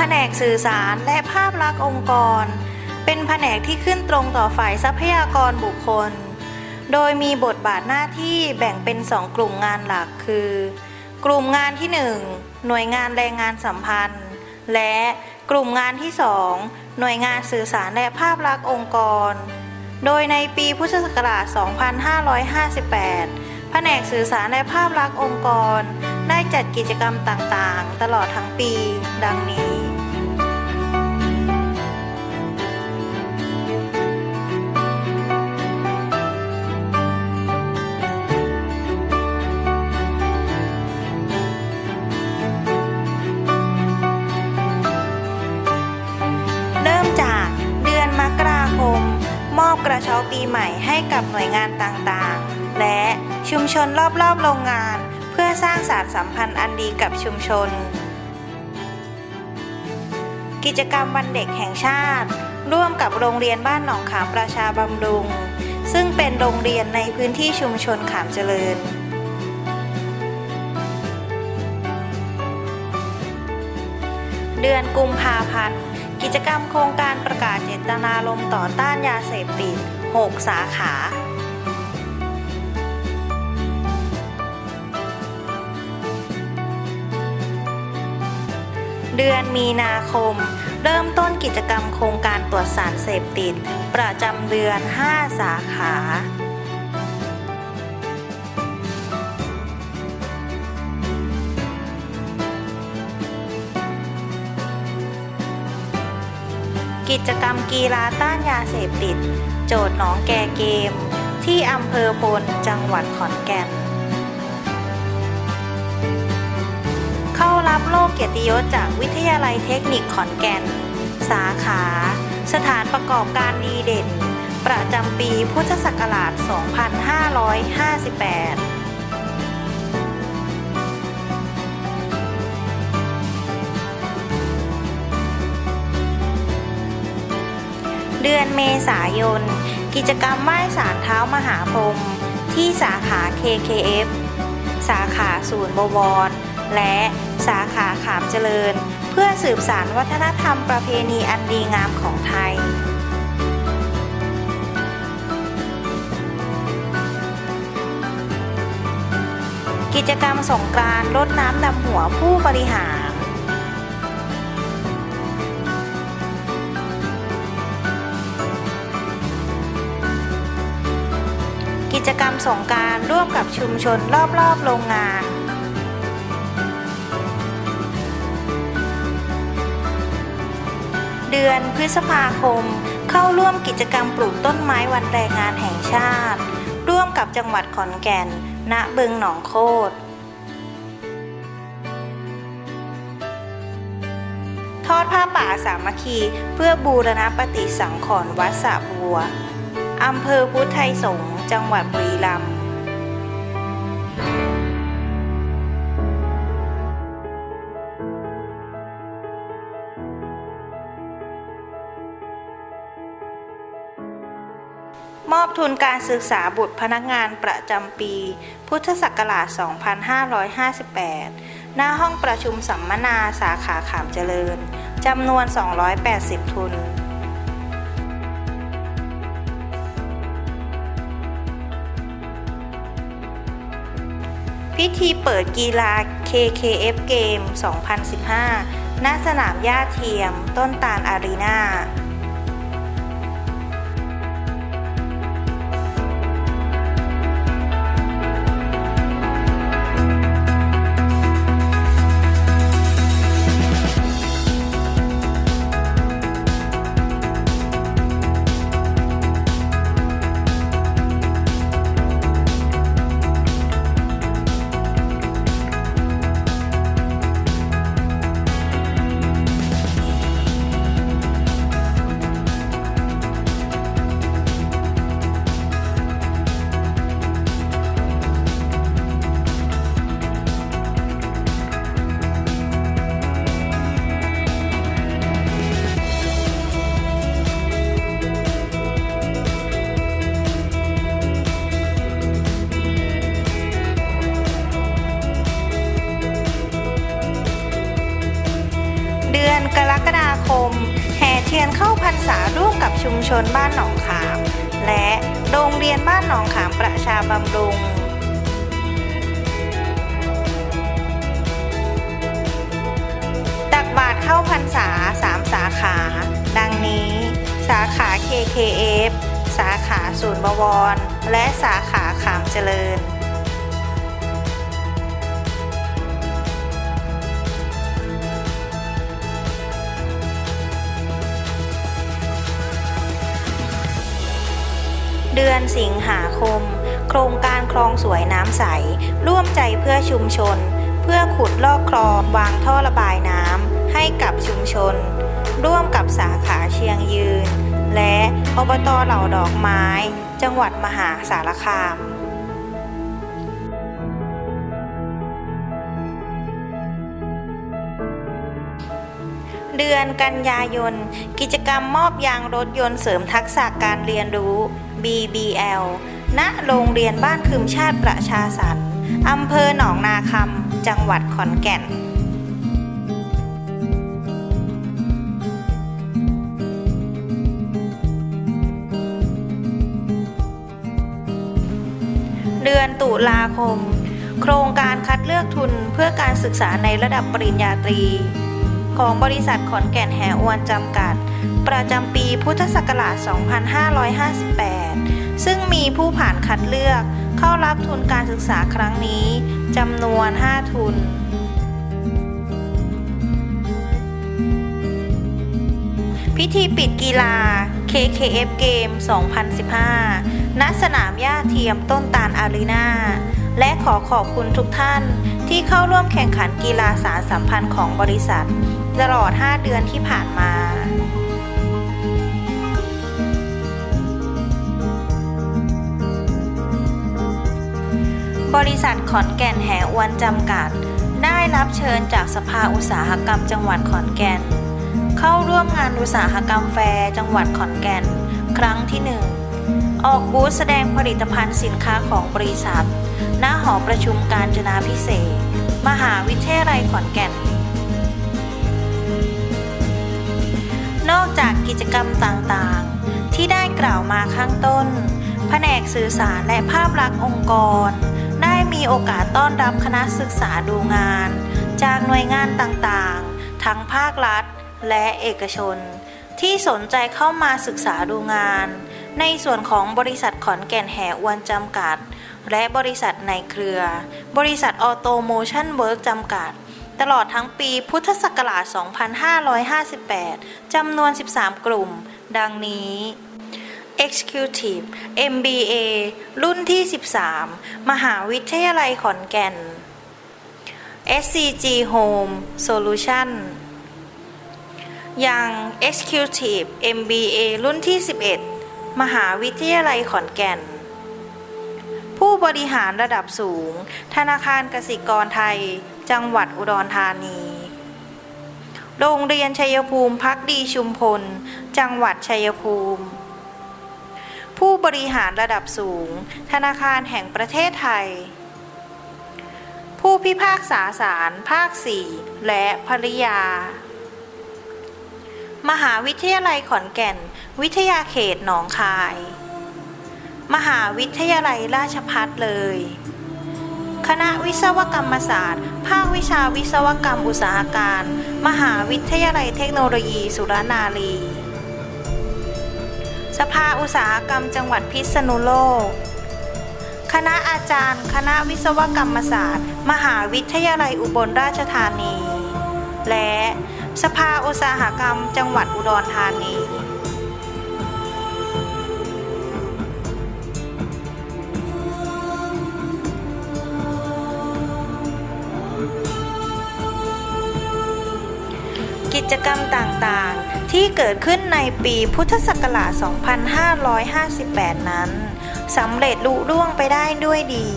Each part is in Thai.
ผนกสื่อสารและภาพลักษณ์องค์กร เป็นแผนกที่ขึ้นตรงต่อฝ่ายทรัพยากรบุคคล โดยมีบทบาทหน้าที่แบ่งเป็น2กลุ่มงานหลักคือ กลุ่มงานที่ 1 หน่วยงานแรงงานสัมพันธ์ และกลุ่มงานที่ 2 หน่วยงานสื่อสารและภาพลักษณ์องค์กร โดยในปีพุทธศักราช 2558 แผนกสื่อสารและภาพลักษณ์องค์กร ได้จัดกิจกรรมต่างๆ ตลอดทั้งปี ดังนี้ ปีใหม่ให้กับหน่วยงานต่างๆ และชุมชนรอบๆโรงงาน เพื่อสร้างสารสัมพันธ์อันดีกับชุมชน กิจกรรมวันเด็กแห่งชาติ ร่วมกับโรงเรียนบ้านหนองขามประชาบำรุง ซึ่งเป็นโรงเรียนในพื้นที่ชุมชนขามเจริญเดือนกุมภาพันธ์ กิจกรรมโครงการประกาศเจตนารมณ์ต่อต้านยาเสพติด 6 สาขา เดือนมีนาคม เริ่มต้นกิจกรรมโครงการตรวจสารเสพติด ประจำเดือน 5 สาขากิจกรรมกีฬาต้านยาเสพติด โจทย์หนองแกเกม ที่อำเภอพลจังหวัดขอนแก่น เข้ารับโลกเกียรติยศจากวิทยาลัยเทคนิคขอนแก่น สาขา สถานประกอบการดีเด่น ประจำปีพุทธศักราช 2558 เดือนเมษายน กิจกรรมไหว้สารเท้ามหาพรหมที่สาขา KKF สาขาศูนย์บวร และสาขาขามเจริญ เพื่อสืบสารวัฒนธรรมประเพณีอันดีงามของไทยกิจกรรมสงกรานต์รดน้ำดำหัวผู้บริหาร กิจกรรมสงการร่วมกับชุมชนรอบๆ โรงงาน เดือนพฤษภาคม เข้าร่วมกิจกรรมปลูกต้นไม้วันแรงงานแห่งชาติ ร่วมกับจังหวัดขอนแก่น ณบึงหนองโคตทอดผ้าป่าสามัคคี เพื่อบูรณปฏิสังขรณ์วัดสระบัว อำเภอพุทธไทยสงฆ์จังหวัดบุรีรัมย์มอบทุนการศึกษาบุตรพนักงานประจำปี พุทธศักราช 2558 หน้าห้องประชุมสัมมนาสาขาขามเจริญ จำนวน 280 ทุน พิธีเปิดกีฬา KKF Game 2015 ณ สนามหญ้าเทียม ต้นตาลอารีนา ชุมชนบ้านหนองขาม และโรงเรียนบ้านหนองขามประชาบำรุงตักบาทเข้าพรรษา3สาขา ดังนี้ สาขา KKF สาขาศูนย์บวร และสาขาขามเจริญ เดือนสิงหาคม โครงการคลองสวยน้ำใส ร่วมใจเพื่อชุมชน เพื่อขุดลอกคลองวางท่อระบายน้ำให้กับชุมชน ร่วมกับสาขาเชียงยืน และอบตเหล่าดอกไม้ จังหวัดมหาสารคามเดือนกันยายน กิจกรรมมอบยางรถยนต์เสริมทักษะการเรียนรู้ BBL ณ โรงเรียนบ้านคืมชาติประชาสรรค์อำเภอหนองนาคำ จังหวัดขอนแก่นเดือนตุลาคม โครงการคัดเลือกทุนเพื่อการศึกษาในระดับปริญญาตรี ของบริษัทขอนแก่นแหอวนจำกัด ประจำปีพุทธศักราช 2558 ซึ่งมีผู้ผ่านคัดเลือกเข้ารับทุนการศึกษาครั้งนี้จำนวน 5 ทุนพิธีปิดกีฬา KKF Game 2015 ณ สนามหญ้าเทียมต้นตาลอารีนา และขอขอบคุณทุกท่านที่เข้าร่วมแข่งขันกีฬาสารสัมพันธ์ของบริษัท ตลอด 5 เดือนที่ผ่านมา บริษัทขอนแก่นแหอวนจำกัด ได้รับเชิญจากสภาอุตสาหกรรมจังหวัดขอนแก่น เข้าร่วมงานอุตสาหกรรมแฟร์จังหวัดขอนแก่น ครั้งที่หนึ่งออกบูธแสดงผลิตภัณฑ์สินค้าของบริษัท ณหอประชุมการจนาพิเศษ มหาวิทยาลัยขอนแก่น นอกจากกิจกรรมต่างๆ ที่ได้กล่าวมาข้างต้น แผนกสื่อสารและภาพลักษณ์องค์กร มีโอกาสต้อนรับคณะศึกษาดูงาน จากหน่วยงานต่างๆ ทั้งภาครัฐและเอกชน ที่สนใจเข้ามาศึกษาดูงาน ในส่วนของบริษัทขอนแก่นแห่อวนจำกัด และบริษัทในเครือ บริษัทออโตโมชั่นเวิร์กจำกัด ตลอดทั้งปีพุทธศักราช 2558 จำนวน 13 กลุ่ม ดังนี้ Executive MBA รุ่นที่ 13 มหาวิทยาลัยขอนแก่น SCG Home Solution ยัง Executive MBA รุ่นที่ 11 มหาวิทยาลัยขอนแก่น ผู้บริหารระดับสูง ธนาคารกสิกรไทย จังหวัดอุดรธานี โรงเรียนชัยภูมิพักดีชุมพล จังหวัดชัยภูมิ ผู้บริหารระดับสูง ธนาคารแห่งประเทศไทย ผู้พิพากษาศาลภาค 4 และภริยา มหาวิทยาลัยขอนแก่น วิทยาเขตหนองคาย มหาวิทยาลัยราชพัฒเลย คณะวิศวกรรมศาสตร์ ภาควิชาวิศวกรรมอุตสาหการ มหาวิทยาลัยเทคโนโลยี สุรนารี สภาอุตสาหกรรมจังหวัดพิษณุโลก คณะอาจารย์ คณะวิศวกรรมศาสตร์ มหาวิทยาลัยอุบลราชธานี และสภาอุตสาหกรรมจังหวัดอุดรธานี กิจกรรมต่างๆ ที่เกิดขึ้นในปีพุทธศักราช 2558 นั้นสำเร็จลุล่วงไปได้ด้วยดี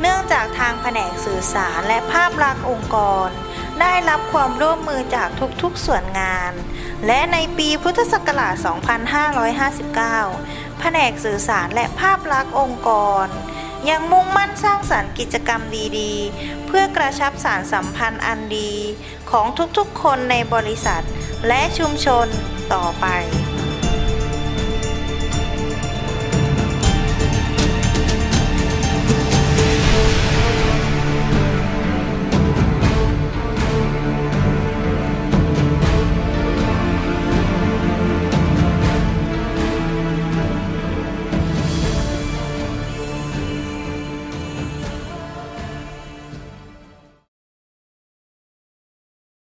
เนื่องจากทางแผนกสื่อสารและภาพลักษณ์องค์กร ได้รับความร่วมมือจากทุกๆส่วนงาน และในปีพุทธศักราช 2559 แผนกสื่อสารและภาพลักษณ์องค์กร ยังมุ่งมั่นสร้างสรรค์กิจกรรมดีๆ เพื่อกระชับสารสัมพันธ์อันดี ของทุกๆคนในบริษัทและชุมชนต่อไป